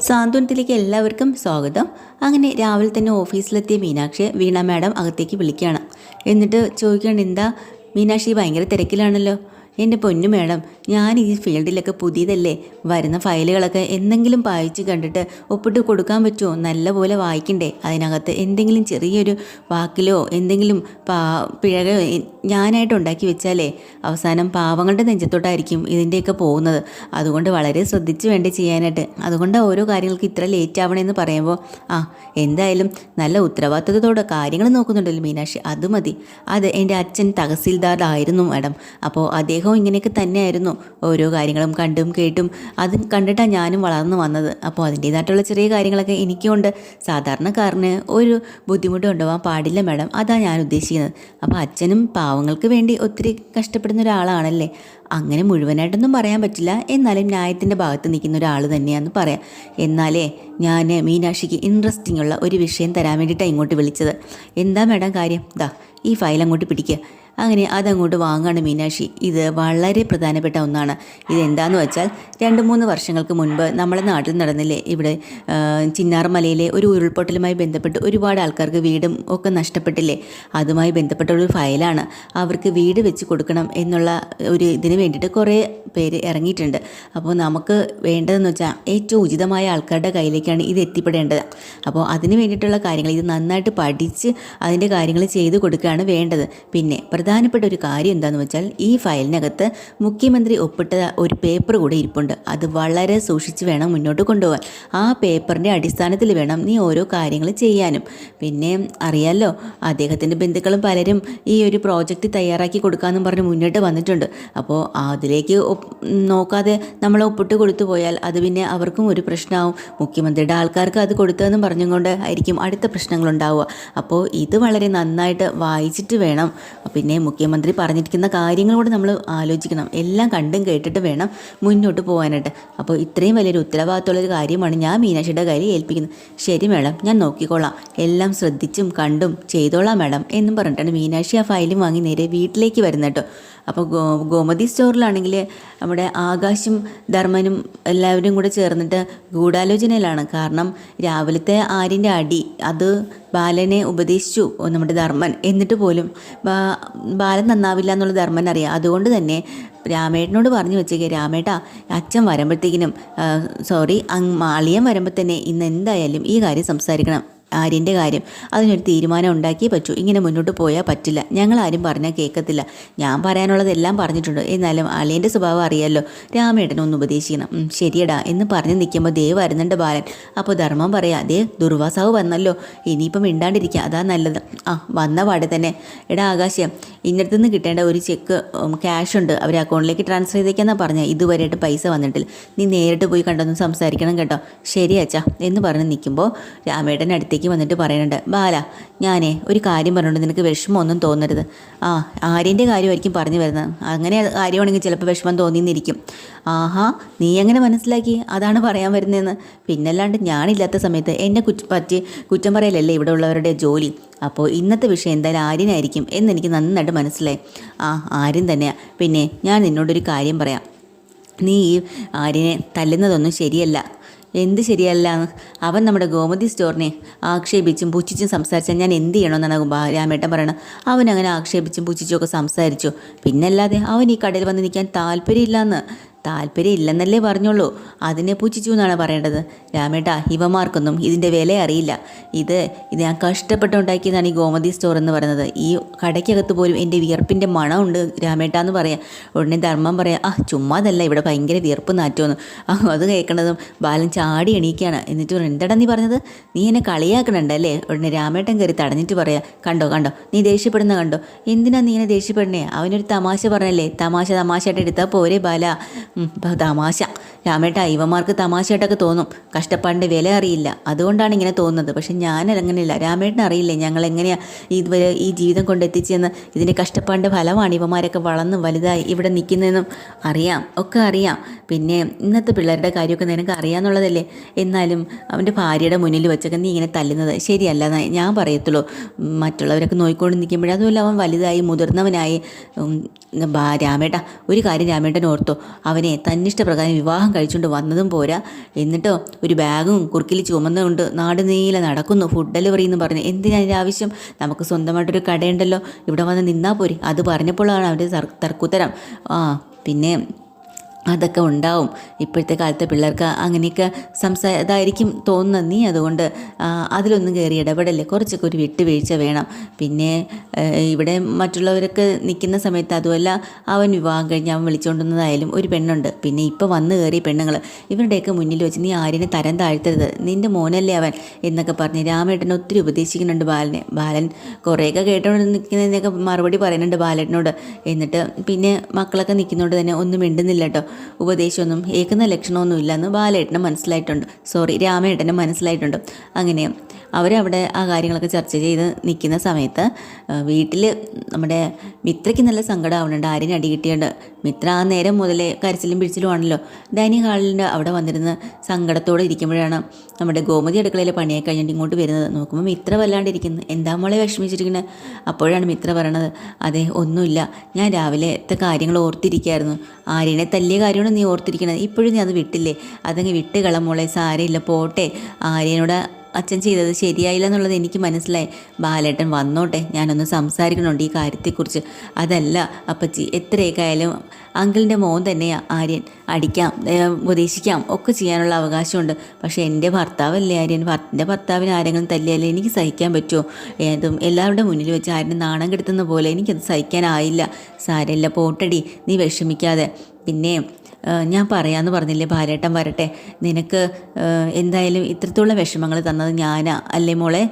സാന്ത്വനത്തിലേക്ക് എല്ലാവർക്കും സ്വാഗതം. അങ്ങനെ രാവിലെ തന്നെ ഓഫീസിലെത്തിയ മീനാക്ഷി വീണ മാഡം അകത്തേക്ക് വിളിക്കുകയാണ്. എന്നിട്ട് ചോദിക്കുകയാണ് എന്താ? മീനാക്ഷി ഭയങ്കര തിരക്കിലാണല്ലോ. എന്റെ പൊന്നു മേഡം ഞാൻ ഈ ഫീൽഡിലൊക്കെ പുതിയതല്ലേ? വരുന്ന ഫയലുകളൊക്കെ എന്തെങ്കിലും വായിച്ച് കണ്ടിട്ട് ഒപ്പിട്ട് കൊടുക്കാൻ പറ്റുമോ നല്ലപോലെ വായിക്കണ്ടേ? അതിനകത്ത് എന്തെങ്കിലും ചെറിയൊരു വാക്കിലോ എന്തെങ്കിലും പാ പിഴകോ ഞാനായിട്ട് ഉണ്ടാക്കി വെച്ചാലേ അവസാനം പാവങ്ങളുടെ നെഞ്ചത്തോട്ടായിരിക്കും ഇതിന്റെയൊക്കെ പോകുന്നത്. അതുകൊണ്ട് വളരെ ശ്രദ്ധിച്ച് വേണ്ടി ചെയ്യാനായിട്ട്. അതുകൊണ്ട് ഓരോ കാര്യങ്ങൾക്ക് ഇത്ര ലേറ്റ് ആവണമെന്ന് പറയുമ്പോൾ ആ എന്തായാലും നല്ല ഉത്തരവാദിത്തത്തോടെ കാര്യങ്ങൾ നോക്കുന്നുണ്ടല്ലോ മീനാക്ഷി. അത് മതി. അത് എന്റെ അച്ഛൻ തഹസീൽദാറായിരുന്നു മാഡം. അപ്പോൾ അദ്ദേഹവും ഇങ്ങനെയൊക്കെ തന്നെയായിരുന്നു. ഓരോ കാര്യങ്ങളും കണ്ടും കേട്ടും. അത് കണ്ടിട്ടാണ് ഞാനും വളർന്നു വന്നത്. അപ്പോൾ അതിന്റേതായിട്ടുള്ള ചെറിയ കാര്യങ്ങളൊക്കെ എനിക്കുണ്ട് സാധാരണക്കാരന് ഒരു ബുദ്ധിമുട്ട് ഉണ്ടാവാൻ പാടില്ല മാഡം. അതാണ് ഞാൻ ഉദ്ദേശിക്കുന്നത്. അപ്പോൾ അച്ഛനും പാവങ്ങൾക്ക് വേണ്ടി ഒത്തിരി കഷ്ടപ്പെടുന്ന ഒരാളാണല്ലേ? അങ്ങനെ മുഴുവനായിട്ടൊന്നും പറയാൻ പറ്റില്ല. എന്നാലും ന്യായത്തിന്റെ ഭാഗത്ത് നിൽക്കുന്ന ഒരാൾ തന്നെയാണെന്ന് പറയാം. എന്നാലേ ഞാൻ മീനാക്ഷിക്ക് ഇൻട്രസ്റ്റിംഗ് ഉള്ള ഒരു വിഷയം തരാൻ വേണ്ടിയിട്ടാണ് ഇങ്ങോട്ട് വിളിച്ചത്. എന്താ മാഡം കാര്യം? ദാ ഈ ഫയൽ അങ്ങോട്ട് പിടിക്കുക അങ്ങനെ അതങ്ങോട്ട് വാങ്ങാണ് മീനാക്ഷി. ഇത് വളരെ പ്രധാനപ്പെട്ട ഒന്നാണ്. ഇതെന്താന്ന് വെച്ചാൽ രണ്ട് മൂന്ന് വർഷങ്ങൾക്ക് മുൻപ് നമ്മുടെ നാട്ടിൽ നടന്നില്ലേ ഇവിടെ ചിന്നാർ ചിന്നാർമലയിലെ ഒരു ഉരുൾപൊട്ടലുമായി ബന്ധപ്പെട്ട് ഒരുപാട് ആൾക്കാർക്ക് വീടും ഒക്കെ നഷ്ടപ്പെട്ടില്ലേ അതുമായി ബന്ധപ്പെട്ട ഒരു ഫയലാണ്. അവർക്ക് വീട് വെച്ച് കൊടുക്കണം എന്നുള്ള ഒരു ഇതിന് വേണ്ടിയിട്ട് കുറേ പേര് ഇറങ്ങിയിട്ടുണ്ട്. അപ്പോൾ നമുക്ക് വേണ്ടതെന്ന് വെച്ചാൽ ഏറ്റവും ഉചിതമായ ആൾക്കാരുടെ കയ്യിലേക്കാണ് ഇത് എത്തിപ്പെടേണ്ടത്. അപ്പോൾ അതിന് വേണ്ടിയിട്ടുള്ള കാര്യങ്ങൾ ഇത് നന്നായിട്ട് പഠിച്ച് അതിന്റെ കാര്യങ്ങൾ ചെയ്തു കൊടുക്കുകയാണ് വേണ്ടത്. പിന്നെ പ്രധാനപ്പെട്ട ഒരു കാര്യം എന്താണെന്ന് വെച്ചാൽ ഈ ഫയലിനകത്ത് മുഖ്യമന്ത്രി ഒപ്പിട്ട ഒരു പേപ്പർ കൂടെ ഇരിപ്പുണ്ട്. അത് വളരെ സൂക്ഷിച്ച് വേണം മുന്നോട്ട് കൊണ്ടുപോകാൻ. ആ പേപ്പറിന്റെ അടിസ്ഥാനത്തിൽ വേണം നീ ഓരോ കാര്യങ്ങൾ ചെയ്യാനും. പിന്നെ അറിയാലോ അദ്ദേഹത്തിന്റെ ബന്ധുക്കളും പലരും ഈ ഒരു പ്രോജക്റ്റ് തയ്യാറാക്കി കൊടുക്കാമെന്നും പറഞ്ഞ് മുന്നോട്ട് വന്നിട്ടുണ്ട്. അപ്പോൾ അതിലേക്ക് നോക്കാതെ നമ്മൾ ഒപ്പിട്ട് കൊടുത്തു പോയാൽ അത് പിന്നെ അവർക്കും ഒരു പ്രശ്നമാവും. മുഖ്യമന്ത്രിയുടെ ആൾക്കാർക്ക് അത് കൊടുത്തതെന്നും പറഞ്ഞുകൊണ്ട് ആയിരിക്കും അടുത്ത പ്രശ്നങ്ങളുണ്ടാവുക. അപ്പോൾ ഇത് വളരെ നന്നായിട്ട് വായിച്ചിട്ട് വേണം. പിന്നെ മുഖ്യമന്ത്രി പറഞ്ഞിരിക്കുന്ന കാര്യങ്ങളോട് നമ്മൾ ആലോചിക്കണം. എല്ലാം കണ്ടും കേട്ടിട്ട് വേണം മുന്നോട്ട് പോകാനായിട്ട്. അപ്പോൾ ഇത്രയും വലിയൊരു ഉത്തരവാദിത്തമുള്ളൊരു കാര്യമാണ് ഞാൻ മീനാക്ഷിയുടെ കയ്യിൽ ഏൽപ്പിക്കുന്നത്. ശരി മാഡം ഞാൻ നോക്കിക്കോളാം. എല്ലാം ശ്രദ്ധിച്ചും കണ്ടും ചെയ്തോളാം മാഡം എന്നും പറഞ്ഞിട്ടാണ് മീനാക്ഷി ആ ഫയലും വാങ്ങി നേരെ വീട്ടിലേക്ക് വരുന്നത് കേട്ടോ. അപ്പോൾ ഗോ ഗോമതി സ്റ്റോറിലാണെങ്കിൽ നമ്മുടെ ആകാശും ധർമ്മനും എല്ലാവരും കൂടെ ചേർന്നിട്ട് ഗൂഢാലോചനയിലാണ്. കാരണം രാവിലത്തെ ആര്യന്റെ അടി അത് ബാലനെ ഉപദേശിച്ചു നമ്മുടെ ധർമ്മൻ. എന്നിട്ട് പോലും ബാലൻ നന്നാവില്ല എന്നുള്ള ധർമ്മൻ അറിയാം. അതുകൊണ്ട് തന്നെ രാമേട്ടനോട് പറഞ്ഞു വെച്ചേക്കെ രാമേട്ടാ അച്ഛൻ വരുമ്പോഴത്തേക്കിനും സോറി അങ് മാളിയം വരുമ്പോൾ തന്നെ ഇന്ന് എന്തായാലും ഈ കാര്യം സംസാരിക്കണം. ആര്യന്റെ കാര്യം. അതിനൊരു തീരുമാനം ഉണ്ടാക്കിയേ പറ്റൂ. ഇങ്ങനെ മുന്നോട്ട് പോയാൽ പറ്റില്ല. ഞങ്ങൾ ആരും പറഞ്ഞാൽ കേൾക്കത്തില്ല ഞാൻ പറയാനുള്ളതെല്ലാം പറഞ്ഞിട്ടുണ്ട്. എന്നാലും അളിയന്റെ സ്വഭാവം അറിയാമല്ലോ രാമേട്ടനെ ഒന്ന് ഉപദേശിക്കണം. ശരിയടാ. എന്ന് പറഞ്ഞ് നിൽക്കുമ്പോൾ ദേവ് വരുന്നുണ്ട് ബാലൻ. അപ്പോൾ ധർമ്മം പറയാ ദേ ദുർവാസാവ് വന്നല്ലോ. ഇനിയിപ്പം മിണ്ടാണ്ടിരിക്കുക അതാ നല്ലത്. ആ വന്ന പാടെ തന്നെ. എടാ ആകാശം ഇന്നടത്തു നിന്ന് കിട്ടേണ്ട ഒരു ചെക്ക് ക്യാഷ് ഉണ്ട്. അവർ അക്കൗണ്ടിലേക്ക് ട്രാൻസ്ഫർ ചെയ്തേക്കാന്നാ പറഞ്ഞത് ഇതുവരെയായിട്ട് പൈസ വന്നിട്ടില്ല. നീ നേരിട്ട് പോയി കണ്ടൊന്ന് സംസാരിക്കണം കേട്ടോ. ശരി അച്ഛാ. എന്ന് പറഞ്ഞ് നിൽക്കുമ്പോൾ രാമേട്ടൻ അടുത്തേക്ക് വന്നിട്ട് പറയുന്നുണ്ട് ബാല ഞാനേ ഒരു കാര്യം പറഞ്ഞുകൊണ്ട് നിനക്ക് വിഷമമൊന്നും തോന്നരുത്. ആ ആര്യന്റെ കാര്യമായിരിക്കും പറഞ്ഞു വരുന്നത്. അങ്ങനെ കാര്യമാണെങ്കിൽ ചിലപ്പോൾ വിഷമം തോന്നിയെന്നിരിക്കും ആഹാ നീ എങ്ങനെ മനസ്സിലാക്കി? അതാണ് പറയാൻ വരുന്നതെന്ന്. പിന്നല്ലാണ്ട് ഞാനില്ലാത്ത സമയത്ത് എന്നെ കുറ്റ പറ്റി കുറ്റം പറയലല്ലേ ഇവിടെ ഉള്ളവരുടെ ജോലി? അപ്പോൾ ഇന്നത്തെ വിഷയം എന്തായാലും ആര്യനായിരിക്കും എന്നെനിക്ക് നന്നായിട്ട് മനസ്സിലായി. ആ ആര്യൻ തന്നെയാണ് പിന്നെ ഞാൻ നിന്നോടൊരു കാര്യം പറയാം. നീ ഈ ആര്യനെ തല്ലുന്നതൊന്നും ശരിയല്ല. എന്ത് ശരിയല്ല. അവൻ നമ്മുടെ ഗോമതി സ്റ്റോറിനെ ആക്ഷേപിച്ചും പുച്ഛിച്ചും സംസാരിച്ചാൽ ഞാൻ എന്ത് ചെയ്യണമെന്നാണ് രാമേട്ടൻ പറയണത്. അവൻ അങ്ങനെ ആക്ഷേപിച്ചും പുച്ഛിച്ചും ഒക്കെ സംസാരിച്ചു. പിന്നല്ലാതെ അവൻ ഈ കടയിൽ വന്ന് നിൽക്കാൻ താല്പര്യമില്ലെന്ന് താല്പര്യം ഇല്ലെന്നല്ലേ പറഞ്ഞുള്ളൂ. അതിനെ പുച്ഛിച്ചു എന്നാണ് പറയേണ്ടത്. രാമേട്ടാ ഇവമാർക്കൊന്നും ഇതിന്റെ വില അറിയില്ല. ഇത് ഇത് ഞാൻ കഷ്ടപ്പെട്ടുണ്ടാക്കിയതാണ് ഈ ഗോമതി സ്റ്റോർ എന്ന് പറയുന്നത്. ഈ കടയ്ക്കകത്ത് പോലും എന്റെ വിയർപ്പിന്റെ മണമുണ്ട് രാമേട്ട എന്ന് പറയാം. ഉടനെ ധർമ്മം പറയാം ആ ചുമ്മാതല്ല ഇവിടെ ഭയങ്കര വിയർപ്പ് നാറ്റുമെന്ന്. ആ അത് കേൾക്കണതും ബാലൻ ചാടി എണീക്കുകയാണ് എന്നിട്ട് പറഞ്ഞു എന്താടാ നീ പറഞ്ഞത്? നീ എന്നെ കളിയാക്കണുണ്ടല്ലേ? ഉടനെ രാമേട്ടൻ കയറി തടഞ്ഞിട്ട് പറയാം കണ്ടോ കണ്ടോ നീ ദേഷ്യപ്പെടുന്ന കണ്ടോ? എന്തിനാ നീ എന്നെ ദേഷ്യപ്പെടണേ? അവനൊരു തമാശ പറഞ്ഞല്ലേ? തമാശ തമാശയായിട്ട് എടുത്താൽ പോരെ ബാല. ഉം, ഇപ്പൊ തമാശ. രാമേട്ട ഇവന്മാർക്ക് തമാശയായിട്ടൊക്കെ തോന്നും. കഷ്ടപ്പാടിന്റെ വില അറിയില്ല. അതുകൊണ്ടാണ് ഇങ്ങനെ തോന്നുന്നത്. പക്ഷേ ഞാൻ അങ്ങനെയല്ല. രാമേട്ടൻ അറിയില്ലേ? ഞങ്ങൾ എങ്ങനെയാണ് ഇതുവരെ ഈ ജീവിതം കൊണ്ട് എത്തിച്ചെന്ന് ഇതിന്റെ കഷ്ടപ്പാടിന്റെ ഫലമാണ് ഇവന്മാരൊക്കെ വളർന്ന് വലുതായി ഇവിടെ നിൽക്കുന്നതെന്നും അറിയാം. ഒക്കെ അറിയാം. പിന്നെ ഇന്നത്തെ പിള്ളേരുടെ കാര്യമൊക്കെ നിനക്ക് അറിയാമെന്നുള്ളതല്ലേ എന്നാലും അവന്റെ ഭാര്യയുടെ മുന്നിൽ വെച്ചൊക്കെ നീ ഇങ്ങനെ തല്ലുന്നത് ശരിയല്ല ഞാൻ പറയത്തുള്ളൂ. മറ്റുള്ളവരൊക്കെ നോക്കിക്കൊണ്ട് നിൽക്കുമ്പോഴേ അതുമല്ല അവൻ വലുതായി മുതിർന്നവനായി. രാമേട്ട ഒരു കാര്യം രാമേട്ടൻ ഓർത്തോ. അവൻ അവനെ തന്നിഷ്ടപ്രകാരം വിവാഹം കഴിച്ചുകൊണ്ട് വന്നതും പോരാ. എന്നിട്ടോ ഒരു ബാഗും കുറുക്കിൽ ചുമന്നുകൊണ്ട് നാട് നീല നടക്കുന്നു. ഫുഡ് ഡെലിവറി എന്ന് പറഞ്ഞു എന്തിനാ അതിന്റെ ആവശ്യം? നമുക്ക് സ്വന്തമായിട്ടൊരു കടയുണ്ടല്ലോ. ഇവിടെ വന്ന് നിന്നാൽ പോരെ. അത് പറഞ്ഞപ്പോഴാണ് അവന്റെ തർ- തർക്കുത്തരം. ആ പിന്നെ അതൊക്കെ ഉണ്ടാവും. ഇപ്പോഴത്തെ കാലത്തെ പിള്ളേർക്ക് അങ്ങനെയൊക്കെ സംസാ ഇതായിരിക്കും തോന്നുന്നത് നീ. അതുകൊണ്ട് അതിലൊന്നും കയറി ഇടപെടല്ലേ? കുറച്ചൊക്കെ ഒരു വിട്ടുവീഴ്ച വേണം. പിന്നെ ഇവിടെ മറ്റുള്ളവരൊക്കെ നിൽക്കുന്ന സമയത്ത് അതുമല്ല അവൻ വിവാഹം കഴിഞ്ഞ് അവൻ വിളിച്ചുകൊണ്ടുവന്നതായാലും ഒരു പെണ്ണുണ്ട്. പിന്നെ ഇപ്പോൾ വന്ന് കയറി പെണ്ണുങ്ങൾ ഇവരുടെയൊക്കെ മുന്നിൽ വെച്ച് നീ ആരിനെ തരം താഴ്ത്തരുത്. നിന്റെ മോനല്ലേ അവൻ എന്നൊക്കെ പറഞ്ഞ് രാമേട്ടനെ ഒത്തിരി ഉപദേശിക്കുന്നുണ്ട് ബാലനെ. ബാലൻ കുറേയൊക്കെ കേട്ടോണ്ട് നിൽക്കുന്നതിനൊക്കെ മറുപടി പറയുന്നുണ്ട് ബാലേട്ടനോട് എന്നിട്ട് പിന്നെ മക്കളൊക്കെ നിൽക്കുന്നതുകൊണ്ട് തന്നെ ഒന്നും മിണ്ടുന്നില്ല കേട്ടോ. ഉപദേശമൊന്നും ഏക്കുന്ന ലക്ഷണമൊന്നും ഇല്ലെന്ന് ബാലേട്ടന് മനസ്സിലായിട്ടുണ്ട്. സോറി രാമേട്ടന് മനസ്സിലായിട്ടുണ്ട്. അങ്ങനെ അവരവിടെ ആ കാര്യങ്ങളൊക്കെ ചർച്ച ചെയ്ത് നിൽക്കുന്ന സമയത്ത് വീട്ടിൽ നമ്മുടെ മിത്രയ്ക്ക് നല്ല സങ്കടം ആവുന്നുണ്ട് അടി കിട്ടിയുണ്ട് മിത്ര ആ നേരം മുതലേ കരച്ചിലും പിടിച്ചിലും ആണല്ലോ. ഡൈനിങ് ഹാളിന്റെ അവിടെ വന്നിരുന്ന് സങ്കടത്തോടെ ഇരിക്കുമ്പോഴാണ് നമ്മുടെ ഗോമതി അടുക്കളയിലെ പണിയൊക്കെ കഴിഞ്ഞിട്ട് ഇങ്ങോട്ട് വരുന്നത്. നോക്കുമ്പോൾ മിത്ര വല്ലാണ്ടിരിക്കുന്നു. എന്താ മോളെ വിഷമിച്ചിരിക്കുന്നത് അപ്പോഴാണ് മിത്ര പറയണത് അതെ ഒന്നുമില്ല. ഞാൻ രാവിലത്തെ കാര്യങ്ങൾ ഓർത്തിരിക്കുകയായിരുന്നു ആര്യനെ തല്ലിയ കാര്യമാണ് നീ ഓർത്തിരിക്കണത്. ഇപ്പോഴും നീ അത് വിട്ടില്ലേ? അതങ്ങ് വിട്ട് കളമോളെ സാരമില്ല പോട്ടെ. ആര്യനോട് അച്ഛൻ ചെയ്തത് ശരിയായില്ല എന്നുള്ളത് എനിക്ക് മനസ്സിലായി. ബാലേട്ടൻ വന്നോട്ടെ ഞാനൊന്ന് സംസാരിക്കണുണ്ട് ഈ കാര്യത്തെക്കുറിച്ച്. അതല്ല അപ്പച്ചി എത്രയൊക്കെ ആയാലും അങ്കിളിന്റെ മോൻ തന്നെയാണ് ആര്യൻ. അടിക്കാം ഉപദേശിക്കാം ഒക്കെ ചെയ്യാനുള്ള അവകാശമുണ്ട്. പക്ഷേ എന്റെ ഭർത്താവല്ലേ ആര്യൻ? എന്റെ ഭർത്താവിന് ആരെങ്കിലും തല്ലിയാലേ എനിക്ക് സഹിക്കാൻ പറ്റുമോ ഏതും എല്ലാവരുടെ മുന്നിൽ വെച്ച് ആര്യനെ നാണം കെടുത്തുന്ന പോലെ എനിക്കത് സഹിക്കാനായില്ല. സാരമില്ല പോട്ടടി നീ വിഷമിക്കാതെ. പിന്നെ ഞാൻ പറയാമെന്ന് പറഞ്ഞില്ലേ ഭാര്യട്ടം വരട്ടെ. നിനക്ക് എന്തായാലും ഇത്രത്തോളം വിഷമങ്ങൾ തന്നത് ഞാനാ അല്ലേ മോളെ?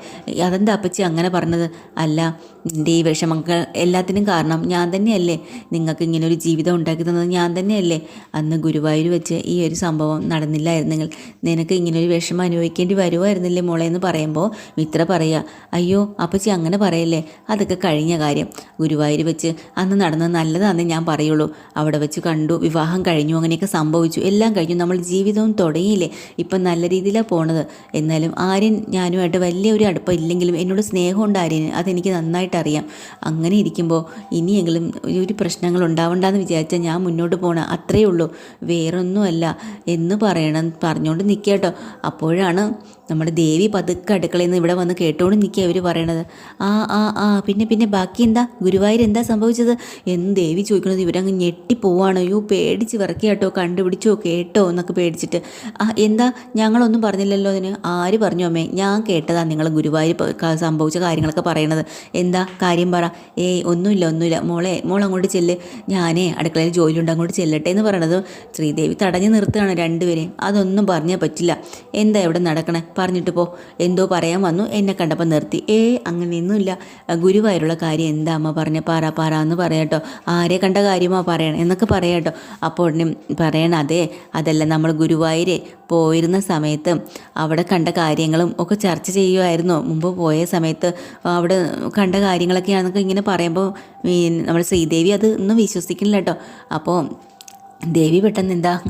അതെന്താ അപ്പച്ചി അങ്ങനെ പറഞ്ഞത്? അല്ല നിന്റെ ഈ വിഷമങ്ങൾ? എല്ലാത്തിനും കാരണം ഞാൻ തന്നെയല്ലേ. നിങ്ങൾക്ക് ഇങ്ങനെ ഒരു ജീവിതം ഉണ്ടാക്കി തന്നത് ഞാൻ തന്നെയല്ലേ. അന്ന് ഗുരുവായൂർ വെച്ച് ഈ ഒരു സംഭവം നടന്നില്ലായിരുന്നെങ്കിൽ നിനക്ക് ഇങ്ങനൊരു വിഷമം അനുഭവിക്കേണ്ടി വരുമായിരുന്നില്ലേ മോളെ എന്ന് പറയുമ്പോൾ മിത്ര പറയുക അയ്യോ അപ്പച്ചി അങ്ങനെ പറയല്ലേ? അതൊക്കെ കഴിഞ്ഞ കാര്യം. ഗുരുവായൂർ വെച്ച് അന്ന് നടന്നത് നല്ലതാണെന്ന് ഞാൻ പറയുള്ളൂ. അവിടെ വെച്ച് കണ്ടു വിവാഹം കഴിഞ്ഞു അങ്ങനെയൊക്കെ സംഭവിച്ചു. എല്ലാം കഴിഞ്ഞു. നമ്മൾ ജീവിതവും തുടങ്ങിയില്ലേ? ഇപ്പം നല്ല രീതിയിലാണ് പോണത്. എന്നാലും ആര്യൻ ഞാനുമായിട്ട് വലിയ ഒരു അടുപ്പം ഇല്ലെങ്കിലും എന്നോട് സ്നേഹമുണ്ട് ആര്യന്. അതെനിക്ക് നന്നായിട്ട് അറിയാം അങ്ങനെ ഇരിക്കുമ്പോൾ ഇനിയെങ്കിലും ഒരു പ്രശ്നങ്ങൾ ഉണ്ടാവണ്ടെന്ന് വിചാരിച്ചാൽ ഞാൻ മുന്നോട്ട് പോകണം അത്രയേ ഉള്ളൂ. വേറൊന്നുമല്ല എന്ന് പറയണം. പറഞ്ഞുകൊണ്ട് നിൽക്കുക കേട്ടോ. അപ്പോഴാണ് നമ്മുടെ ദേവി പതുക്കെ അടുക്കളയിൽ നിന്ന് ഇവിടെ വന്ന് കേട്ടോണ്ട് നിൽക്കുക അവർ പറയണത്. ആ ആ ആ പിന്നെ പിന്നെ ബാക്കി എന്താ? ഗുരുവായൂർ എന്താ സംഭവിച്ചത്? എന്ന് ദേവി ചോദിക്കണത്? ഇവരങ്ങ് ഞെട്ടിപ്പോവാണ് അയ്യോ പേടിച്ച് വിറക്കുക കേട്ടോ കണ്ടുപിടിച്ചോ കേട്ടോ എന്നൊക്കെ പേടിച്ചിട്ട്. ആ എന്താ? ഞങ്ങളൊന്നും പറഞ്ഞില്ലല്ലോ അതിന്. ആര് പറഞ്ഞു അമ്മേ? ഞാൻ കേട്ടതാണ് നിങ്ങൾ ഗുരുവായൂർ സംഭവിച്ച കാര്യങ്ങളൊക്കെ പറയണത്. എന്താ? കാര്യം പറ. ഏയ് ഒന്നുമില്ല ഒന്നുമില്ല. മോളെ മോൾ അങ്ങോട്ട് ചെല്ല്. ഞാനേ അടുക്കളയിൽ ജോലിയുണ്ട് അങ്ങോട്ട് ചെല്ലട്ടെ എന്ന് പറയണത് ശ്രീദേവി തടഞ്ഞു നിർത്തുകയാണ് രണ്ടുപേരെയും. അതൊന്നും പറഞ്ഞേ പറ്റില്ല. എന്താ എവിടെ നടക്കണേ? പറഞ്ഞിട്ട് പോ. എന്തോ പറയാൻ വന്നു. എന്നെ കണ്ടപ്പോൾ നിർത്തി. ഏ അങ്ങനെയൊന്നുമില്ല. ഗുരുവായൂരുള്ള കാര്യം എന്താ അമ്മ പറഞ്ഞ? പാറ പാറ എന്ന് പറയാട്ടോ ആരെ കണ്ട കാര്യമാ പറയണം? എന്നൊക്കെ പറയാട്ടോ അപ്പോൾ ഉടനെ പറയണം അതെ അതല്ല നമ്മൾ ഗുരുവായൂർ പോയിരുന്ന സമയത്ത് അവിടെ കണ്ട കാര്യങ്ങളും ഒക്കെ ചർച്ച ചെയ്യുമായിരുന്നു മുമ്പ് പോയ സമയത്ത് അവിടെ കണ്ട കാര്യങ്ങളൊക്കെയാണെന്നൊക്കെ ഇങ്ങനെ പറയുമ്പോൾ നമ്മുടെ ശ്രീദേവി അത് ഒന്നും വിശ്വസിക്കുന്നില്ല കേട്ടോ. അപ്പോൾ ദേവി പെട്ടെന്ന് എന്താ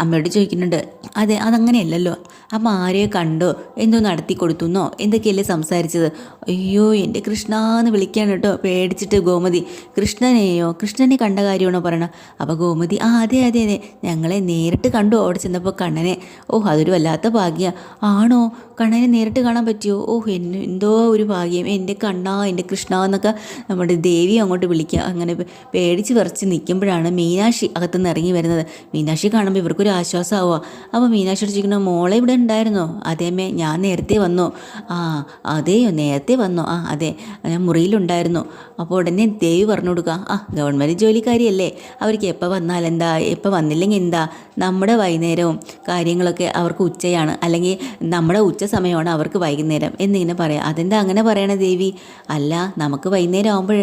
അമ്മയോട് ചോദിക്കുന്നുണ്ട് അതെ അതങ്ങനെയല്ലല്ലോ. അമ്മ ആരെയെ കണ്ടോ? എന്തോ നടത്തി കൊടുത്തുന്നോ? എന്തൊക്കെയല്ലേ സംസാരിച്ചത്? അയ്യോ എന്റെ കൃഷ്ണ എന്ന് വിളിക്കാണ് കേട്ടോ പേടിച്ചിട്ട് ഗോമതി. കൃഷ്ണനെയോ? കൃഷ്ണനെ കണ്ട കാര്യമാണോ പറയണം? അപ്പോൾ ഗോമതി ആ അതെ അതെ അതെ. ഞങ്ങളെ നേരിട്ട് കണ്ടു അവിടെ ചെന്നപ്പോൾ കണ്ണനെ. ഓ അതൊരു വല്ലാത്ത ഭാഗ്യ. ആണോ? കണ്ണനെ നേരിട്ട് കാണാൻ പറ്റിയോ? ഓ എന്നെ എന്തോ ഒരു ഭാഗ്യം. എന്റെ കണ്ണ എന്റെ കൃഷ്ണ എന്നൊക്കെ നമ്മുടെ ദേവി അങ്ങോട്ട് വിളിക്കുക അങ്ങനെ പേടിച്ച് വിറച്ച് നിൽക്കുമ്പോഴാണ് മീനാക്ഷി അകത്തുനിന്ന് ഇറങ്ങി വരുന്നത്. മീനാക്ഷി കാണുമ്പോൾ ഇവർക്കൊരു ആശ്വാസമാവുക. അപ്പോൾ മീനാക്ഷി ചോദിക്കണം മോളെ ഇവിടെ ഉണ്ടായിരുന്നോ? അതേമേ ഞാൻ നേരത്തെ വന്നു. ആ അതെയോ നേരത്തെ വന്നു. ആ അതെ ഞാൻ മുറിയിലുണ്ടായിരുന്നു. അപ്പോൾ ഉടനെ ദേവി പറഞ്ഞു കൊടുക്കുക ആ ഗവൺമെന്റ് ജോലിക്കാരിയല്ലേ? അവർക്ക് എപ്പോൾ വന്നാൽ എന്താ? എപ്പോൾ വന്നില്ലെങ്കിൽ എന്താ? നമ്മുടെ വൈകുന്നേരവും കാര്യങ്ങളൊക്കെ അവർക്ക് ഉച്ചയാണ്. അല്ലെങ്കിൽ നമ്മുടെ ഉച്ച സമയമാണ് അവർക്ക് വൈകുന്നേരം. എന്നിങ്ങനെ പറയാം. അതെന്താ അങ്ങനെ പറയണ ദേവി? അല്ല നമുക്ക് വൈകുന്നേരം ആകുമ്പോൾ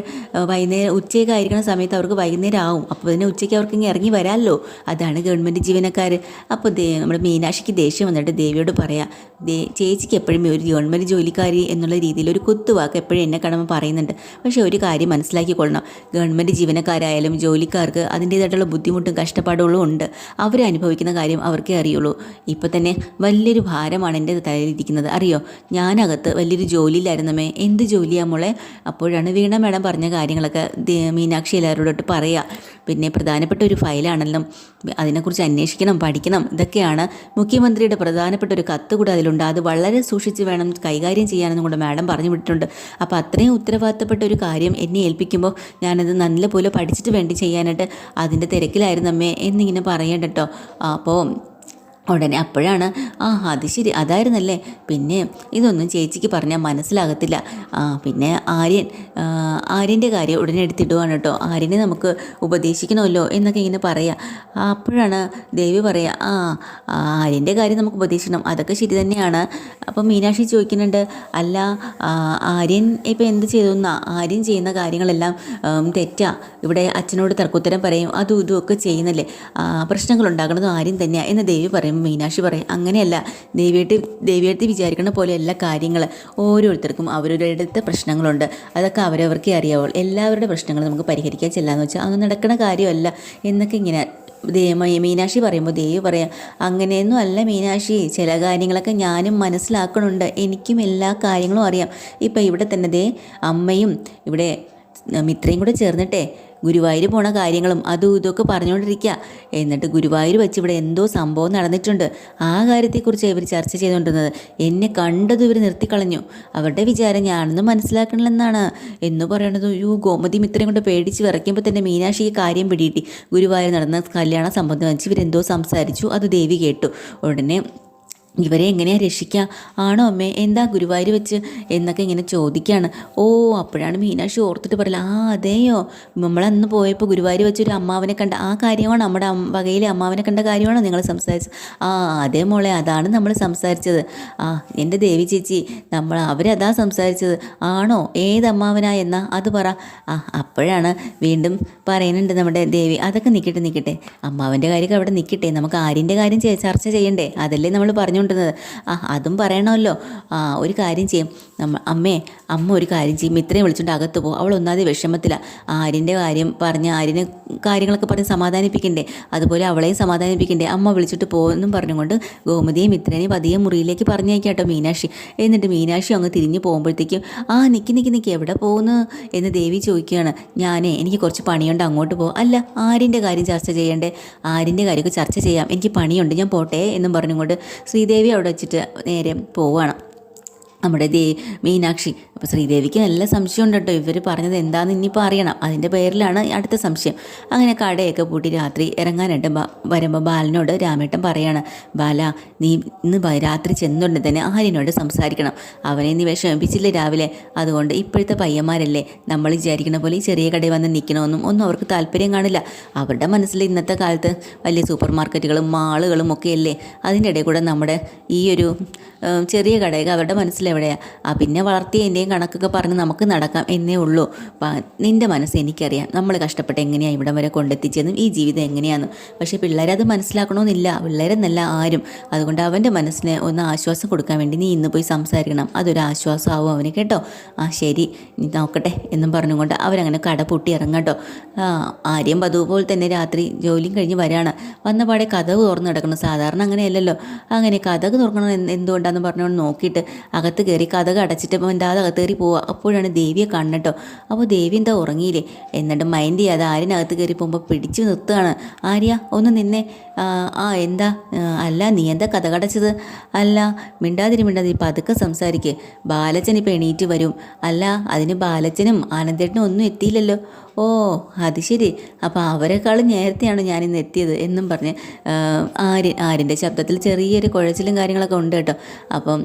വൈകുന്നേരം ഉച്ചയൊക്കെ ആയിരിക്കുന്ന സമയത്ത് അവർക്ക് വൈകുന്നേരം ആവും. അപ്പോൾ പിന്നെ ഉച്ചയ്ക്ക് അവർക്ക് ഇങ്ങനെ ഇറങ്ങി വരാമല്ലോ അതാണ് ഗവൺമെന്റ് ജീവനക്കാർ അപ്പോൾ ദേ നമ്മുടെ മീനാക്ഷിക്ക് ദേഷ്യം വന്നിട്ട് ദേവിയോട് പറയാം ദേ ചേച്ചിക്ക് എപ്പോഴും ഒരു ഗവൺമെന്റ് ജോലിക്കാരി എന്നുള്ള രീതിയിൽ ഒരു കുത്തുവാക്ക് എപ്പോഴും എന്നെ കടമ പറയുന്നുണ്ട്. പക്ഷേ ഒരു കാര്യം മനസ്സിലാക്കിക്കൊള്ളണം ഗവൺമെന്റ് ജീവനക്കാരായാലും ജോലിക്കാർക്ക് അതിന്റേതായിട്ടുള്ള ബുദ്ധിമുട്ടും കഷ്ടപ്പാടുകളും ഉണ്ട്. അവർ അനുഭവിക്കുന്ന കാര്യം അവർക്കേ അറിയുള്ളൂ. ഇപ്പോൾ തന്നെ വലിയൊരു ഭാരമാണ് എന്റെ തലയിലിരിക്കുന്നത്. അറിയോ? ഞാനകത്ത് വലിയൊരു ജോലിയിലായിരുന്നമേ എന്ത് ജോലിയാ മോളെ? അപ്പോഴാണ് വീണ മേഡം പറഞ്ഞ കാര്യങ്ങളൊക്കെ മീനാക്ഷി എല്ലാവരോടൊട്ട് പറയുക പിന്നെ പ്രധാനപ്പെട്ട ഒരു ഫയൽ ഫയലാണെങ്കിലും അതിനെക്കുറിച്ച് അന്വേഷിക്കണം പഠിക്കണം. ഇതൊക്കെയാണ് മുഖ്യമന്ത്രിയുടെ പ്രധാനപ്പെട്ട ഒരു കത്ത് കൂടെ അതിലുണ്ട്. അത് വളരെ സൂക്ഷിച്ച് വേണം കൈകാര്യം ചെയ്യാനെന്നും കൂടെ മാഡം പറഞ്ഞു വിട്ടിട്ടുണ്ട്. അപ്പോൾ അത്രയും ഉത്തരവാദിത്തപ്പെട്ട ഒരു കാര്യം എന്നെ ഏൽപ്പിക്കുമ്പോൾ ഞാനത് നല്ലപോലെ പഠിച്ചിട്ട് വേണ്ടി ചെയ്യാനായിട്ട് അതിന്റെ തിരക്കിലായിരുന്നു അമ്മേ എന്നിങ്ങനെ പറയണ്ടട്ടോ. അപ്പോൾ ഉടനെ അപ്പോഴാണ് ആ അത് ശരി. അതായിരുന്നല്ലേ. പിന്നെ ഇതൊന്നും ചേച്ചിക്ക് പറഞ്ഞാൽ മനസ്സിലാകത്തില്ല. ആ പിന്നെ ആര്യൻ ആര്യന്റെ കാര്യം ഉടനെ എടുത്തിടുവാണ് കേട്ടോ. ആര്യനെ നമുക്ക് ഉപദേശിക്കണമല്ലോ എന്നൊക്കെ ഇങ്ങനെ പറയാം. അപ്പോഴാണ് ദേവി പറയുക ആ ആര്യന്റെ കാര്യം നമുക്ക് ഉപദേശിക്കണം. അതൊക്കെ ശരി തന്നെയാണ്. അപ്പോൾ മീനാക്ഷി ചോദിക്കുന്നുണ്ട് അല്ല ആര്യൻ ഇപ്പം എന്ത് ചെയ്തു എന്നാ? ആര്യൻ ചെയ്യുന്ന കാര്യങ്ങളെല്ലാം തെറ്റാ. ഇവിടെ അച്ഛനോട് തർക്കുത്തരം പറയും. അതും ഇതും ഒക്കെ ചെയ്യുന്നില്ലേ. പ്രശ്നങ്ങൾ ഉണ്ടാക്കുന്നതും ആര്യൻ തന്നെയാണ് എന്ന് ദേവി പറയും. മീനാക്ഷി പറയും അങ്ങനെയല്ല ദേവിയായിട്ട് ദേവിയായിട്ട് വിചാരിക്കുന്ന പോലെ എല്ലാ കാര്യങ്ങൾ. ഓരോരുത്തർക്കും അവരവരുടെ പ്രശ്നങ്ങളുണ്ട്. അതൊക്കെ അവരവർക്കേ അറിയാവുള്ളൂ. എല്ലാവരുടെ പ്രശ്നങ്ങൾ നമുക്ക് പരിഹരിക്കാൻ ചെല്ലാന്ന് വെച്ചാൽ അത് നടക്കുന്ന കാര്യമല്ല എന്നൊക്കെ ഇങ്ങനെ ദേവ മീനാക്ഷി പറയുമ്പോൾ ദേവി പറയാം അങ്ങനെയൊന്നും അല്ല മീനാക്ഷി. ചില കാര്യങ്ങളൊക്കെ ഞാനും മനസ്സിലാക്കണുണ്ട്. എനിക്കും എല്ലാ കാര്യങ്ങളും അറിയാം. ഇപ്പം ഇവിടെ തന്നെ ദേ അമ്മയും ഇവിടെ മിത്രയും കൂടെ ചേർന്നിട്ടേ ഗുരുവായൂർ പോണ കാര്യങ്ങളും അതും ഇതൊക്കെ പറഞ്ഞുകൊണ്ടിരിക്കുക എന്നിട്ട് ഗുരുവായൂർ വെച്ച് ഇവിടെ എന്തോ സംഭവം നടന്നിട്ടുണ്ട്. ആ കാര്യത്തെക്കുറിച്ച് ഇവർ ചർച്ച ചെയ്തുകൊണ്ടിരുന്നത് എന്നെ കണ്ടത് ഇവർ നിർത്തിക്കളഞ്ഞു. അവരുടെ വിചാരം ഞാനൊന്നും മനസ്സിലാക്കണില്ലെന്നാണ്. എന്ന് പറയണത് യു ഗോമതി മിത്രയും കൊണ്ട് പേടിച്ച് വിറയ്ക്കുമ്പോൾ തന്നെ മീനാക്ഷി ഈ കാര്യം പിടിയിട്ടി ഗുരുവായൂർ നടന്ന കല്യാണ സംബന്ധം വെച്ച് ഇവരെന്തോ സംസാരിച്ചു. അത് ദേവി കേട്ടു. ഉടനെ ഇവരെ എങ്ങനെയാ രക്ഷിക്കുക ആണോ അമ്മേ? എന്താ ഗുരുവായൂർ വെച്ച്? എന്നൊക്കെ ഇങ്ങനെ ചോദിക്കുകയാണ് ഓ അപ്പോഴാണ് മീനാക്ഷി ഓർത്തിട്ട് പറയില്ല ആ അതെയോ? നമ്മളന്ന് പോയപ്പോൾ ഗുരുവായൂർ വെച്ച് ഒരു അമ്മാവനെ കണ്ട ആ കാര്യമാണ് നമ്മുടെ വകയിലെ അമ്മാവനെ കണ്ട കാര്യമാണോ നിങ്ങൾ സംസാരിച്ചത്? ആ അതേ മോളെ അതാണ് നമ്മൾ സംസാരിച്ചത്. ആ എന്റെ ദേവി ചേച്ചി നമ്മൾ അവരതാ സംസാരിച്ചത്. ആണോ? ഏത് അമ്മാവനാ എന്നാ? അത് പറ. ആ അപ്പോഴാണ് വീണ്ടും പറയുന്നുണ്ട് നമ്മുടെ ദേവി. അതൊക്കെ നിൽക്കട്ടെ നിൽക്കട്ടെ അമ്മാവന്റെ കാര്യമൊക്കെ അവിടെ നിൽക്കട്ടെ നമുക്ക് ആരിന്റെ കാര്യം ചർച്ച ചെയ്യണ്ടേ? അതല്ലേ നമ്മൾ പറഞ്ഞുകൊണ്ടിരുന്നത് ആ അതും പറയണമല്ലോ. ആ ഒരു കാര്യം ചെയ്യും. നമ്മ അമ്മേ അമ്മ ഒരു കാര്യം ചെയ്യും. ഇത്രയും വിളിച്ചുകൊണ്ട് അകത്ത് പോകും. അവൾ ഒന്നാതെ വിഷമത്തില്ല ആര്യന്റെ കാര്യം പറഞ്ഞ് ആര്യനെ കാര്യങ്ങളൊക്കെ പറഞ്ഞ് സമാധാനിപ്പിക്കണ്ടേ? അതുപോലെ അവളെയും സമാധാനിപ്പിക്കണ്ടേ? അമ്മ വിളിച്ചിട്ട് പോകുമെന്നും പറഞ്ഞുകൊണ്ട് ഗോമതിയും മിത്രനെയും പതിയെ മുറിയിലേക്ക് പറഞ്ഞേക്കാം കേട്ടോ മീനാക്ഷി. എന്നിട്ട് മീനാക്ഷി അങ്ങ് തിരിഞ്ഞു പോകുമ്പോഴത്തേക്കും ആ നിൽക്കി നിൽക്കി നിൽക്കി എവിടെ പോകുന്നു? എന്ന് ദേവി ചോദിക്കുകയാണ്. ഞാനേ എനിക്ക് കുറച്ച് പണിയുണ്ട്. അങ്ങോട്ട് പോകും അല്ല ആര്യന്റെ കാര്യം ചർച്ച ചെയ്യണ്ടേ? ആര്യന്റെ കാര്യമൊക്കെ ചർച്ച ചെയ്യാം. എനിക്ക് പണിയുണ്ട്. ഞാൻ പോട്ടെ എന്നും പറഞ്ഞുകൊണ്ട് ശ്രീദേവി അവിടെ വെച്ചിട്ട് നേരെ പോവുകയാണ് നമ്മുടെ ദേ മീനാക്ഷി അപ്പോൾ ശ്രീദേവിക്ക് നല്ല സംശയമുണ്ട് കേട്ടോ. ഇവർ പറഞ്ഞത് എന്താണെന്ന് ഇനിയിപ്പോൾ അറിയണം. അതിന്റെ പേരിലാണ് അടുത്ത സംശയം. അങ്ങനെ കടയൊക്കെ പൂട്ടി രാത്രി ഇറങ്ങാനായിട്ട് വരുമ്പോൾ ബാലനോട് രാമേട്ടൻ പറയാണ് ബാല നീ ഇന്ന് രാത്രി ചെന്നുകൊണ്ട് തന്നെ ആര്യനോട് സംസാരിക്കണം. അവനെ നീ വിഷമിപ്പിച്ചില്ലേ രാവിലെ? അതുകൊണ്ട് ഇപ്പോഴത്തെ പയ്യന്മാരല്ലേ? നമ്മൾ വിചാരിക്കുന്ന പോലെ ഈ ചെറിയ കടയിൽ വന്ന് നിൽക്കണമെന്നും ഒന്നും അവർക്ക് താല്പര്യം കാണില്ല. അവരുടെ മനസ്സിൽ ഇന്നത്തെ കാലത്ത് വലിയ സൂപ്പർ മാർക്കറ്റുകളും മാളുകളും ഒക്കെ അല്ലേ അതിന്റെ ഇടയിൽ കൂടെ നമ്മുടെ ഈ ഒരു ചെറിയ കടയൊക്കെ അവരുടെ മനസ്സിലെവിടെയാണ് ആ പിന്നെ വളർത്തിയതിന്റെയും കണക്കൊക്കെ പറഞ്ഞ് നമുക്ക് നടക്കാം എന്നേ ഉള്ളൂ. നിന്റെ മനസ്സ് എനിക്കറിയാം. നമ്മൾ കഷ്ടപ്പെട്ട് എങ്ങനെയാണ് ഇവിടം വരെ കൊണ്ടെത്തിച്ചതെന്നും ഈ ജീവിതം എങ്ങനെയാണെന്നും. പക്ഷേ പിള്ളേരെ പിള്ളേരത് മനസ്സിലാക്കണമെന്നില്ല പിള്ളേരെന്നല്ല ആരും. അതുകൊണ്ട് അവന്റെ മനസ്സിന് ഒന്ന് ആശ്വാസം കൊടുക്കാൻ വേണ്ടി നീ ഇന്ന് പോയി സംസാരിക്കണം. അതൊരു ആശ്വാസമാവും അവന് കേട്ടോ. ആ ശരി. നീ നോക്കട്ടെ എന്നും പറഞ്ഞുകൊണ്ട് അവരങ്ങനെ കട പൊട്ടി ഇറങ്ങട്ടോ ആര്യം പതുപോലെ തന്നെ രാത്രി ജോലിയും കഴിഞ്ഞ് വരാണ്. വന്നപാടെ കഥവ് തുറന്ന് കിടക്കണം സാധാരണ അങ്ങനെയല്ലല്ലോ. അങ്ങനെ കഥക് തുറക്കണം എന്തുകൊണ്ടാണെന്ന് പറഞ്ഞുകൊണ്ട് നോക്കിയിട്ട് അകത്ത് കയറി കഥക് അടച്ചിട്ട് അകത്ത് കയറി പോവുക അപ്പോഴാണ് ദേവിയെ കണ്ടിട്ടോ അപ്പോൾ ദേവി എന്താ ഉറങ്ങിയില്ലേ? എന്നിട്ട് മൈൻഡ് ചെയ്യാതെ ആര്യനകത്ത് കയറി പോകുമ്പോൾ പിടിച്ചു നിർത്തുകയാണ് ആര്യ ഒന്ന് നിന്നെ. ആ, എന്താ? അല്ല നീ എന്താ കഥ കടച്ചത്? അല്ല മിണ്ടാതിരി മിണ്ടാതിരി പതുക്കെ സംസാരിക്കുക ബാലച്ചൻ ഇപ്പം എണീറ്റ് വരും. അല്ല അതിന് ബാലച്ചനും ആനന്ദേട്ടനും ഒന്നും എത്തിയില്ലല്ലോ. ഓ അത് ശരി. അപ്പോൾ അവരെക്കാളും നേരത്തെയാണ് ഞാൻ ഇന്ന് എത്തിയത് എന്നും പറഞ്ഞ് ആര് ആര്യന്റെ ശബ്ദത്തിൽ ചെറിയൊരു കുഴച്ചിലും കാര്യങ്ങളൊക്കെ ഉണ്ട് കേട്ടോ. അപ്പം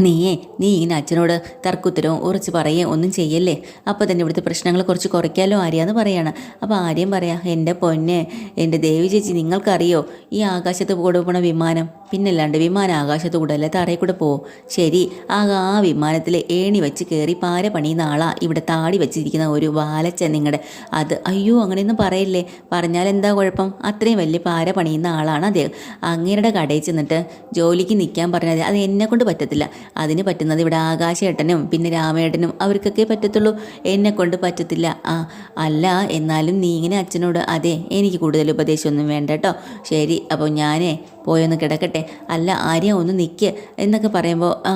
നീയേ നീ ഇങ്ങനെ അച്ഛനോട് തർക്കുത്തരവും ഉറച്ച് പറയേ ഒന്നും ചെയ്യല്ലേ? അപ്പോൾ തന്നെ ഇവിടുത്തെ പ്രശ്നങ്ങൾ കുറച്ച് കുറയ്ക്കാലോ ആര്യാന്ന് പറയാണ്. അപ്പോൾ ആര്യം പറയാം എന്റെ പൊന്നെ എന്റെ ദേവി ചേച്ചി നിങ്ങൾക്കറിയോ ഈ ആകാശത്ത് കൂടെ പോണ വിമാനം? പിന്നല്ലാണ്ട് വിമാനം ആകാശത്ത് കൂടെ അല്ലേ തറയിൽ കൂടെ പോ. ശരി ആ ആ വിമാനത്തിൽ ഏണി വെച്ച് കയറി പാര പണിയുന്ന ആളാ ഇവിടെ താടി വെച്ചിരിക്കുന്ന ഒരു വാലച്ചൻ നിങ്ങളുടെ അത് അയ്യോ അങ്ങനെയൊന്നും പറയില്ലേ. പറഞ്ഞാൽ എന്താ കുഴപ്പം? അത്രയും വലിയ പാര പണിയുന്ന ആളാണ് അദ്ദേഹം. അങ്ങേരുടെ കടയിൽ ചെന്നിട്ട് ജോലിക്ക് നിൽക്കാൻ പറഞ്ഞാൽ അത് എന്നെ കൊണ്ട് പറ്റത്തില്ല. അതിന് പറ്റുന്നത് ഇവിടെ ആകാശേട്ടനും പിന്നെ രാമേട്ടനും അവർക്കൊക്കെ പറ്റത്തുള്ളൂ. എന്നെ കൊണ്ട് പറ്റത്തില്ല. ആ അല്ല എന്നാലും നീ ഇങ്ങനെ അച്ഛനോട് അതെ എനിക്ക് കൂടുതൽ ഉപദേശമൊന്നും വേണ്ട കേട്ടോ. ശരി അപ്പോൾ ഞാനേ പോയൊന്ന് കിടക്കട്ടെ. അല്ല ആര്യ ഒന്ന് നിൽക്ക് എന്നൊക്കെ പറയുമ്പോൾ ആ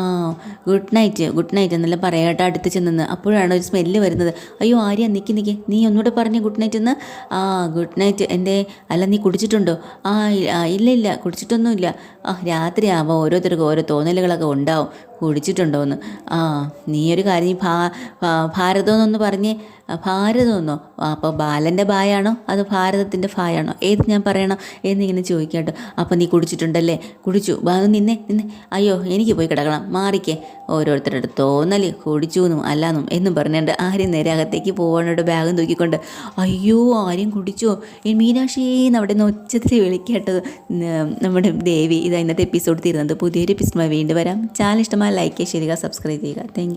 ഗുഡ് നൈറ്റ് ഗുഡ് നൈറ്റ് എന്നെല്ലാം പറയാട്ടോ അടുത്ത് ചെന്ന് അപ്പോഴാണ് ഒരു സ്മെല്ല് വരുന്നത്. അയ്യോ ആര്യ നിൽക്കി നിൽക്കി നീ ഒന്നുകൂടെ പറഞ്ഞു ഗുഡ് നൈറ്റ് എന്ന്? ആ ഗുഡ് നൈറ്റ് എന്റെ അല്ല നീ കുടിച്ചിട്ടുണ്ടോ? ആ, ഇല്ല ഇല്ല കുടിച്ചിട്ടൊന്നുമില്ല. ആ രാത്രിയാവുമ്പോൾ ഓരോരുത്തർക്കും ഓരോ തോന്നലുകളൊക്കെ ഉണ്ടാവും. കുടിച്ചിട്ടുണ്ടോയെന്ന് ആ നീ ഒരു കാര്യം ഭാ ഭാ- ഭാരതം എന്നൊന്ന് പറഞ്ഞേ ആ, ഭാരതം എന്നോ അപ്പോൾ ബാലന്റെ ഭായാണോ? അത് ഭാരതത്തിന്റെ ഭായാണോ? ഏത് ഞാൻ പറയണോ? എന്നിങ്ങനെ ചോദിക്കാട്ടോ. അപ്പോൾ നീ കുടിച്ചിട്ടുണ്ടല്ലേ? കുടിച്ചു. ബാ നിന്നെ നിന്നെ. അയ്യോ എനിക്ക് പോയി കിടക്കണം. മാറിക്കേ. ഓരോരുത്തരുടെ തോന്നൽ കുടിച്ചു എന്നും അല്ലാന്നും എന്നും പറഞ്ഞുകൊണ്ട് ആര്യം നേരെ അകത്തേക്ക് പോകാനോട് ബാഗും തൂക്കിക്കൊണ്ട് അയ്യോ ആര്യം കുടിച്ചോ? ഈ മീനാക്ഷി എന്ന് അവിടെ നിന്ന് ഒച്ചത്തിൽ വിളിക്കേട്ടത് നമ്മുടെ ദേവി. ഇതാ ഇന്നത്തെ എപ്പിസോഡ് തീരുന്നത്. പുതിയൊരു എപ്പിസോഡ് വീണ്ടും വരാം. ചാനൽ ഇഷ്ടമായ ലൈക്ക് ചെയ്യുക സബ്സ്ക്രൈബ് ചെയ്യുക താങ്ക്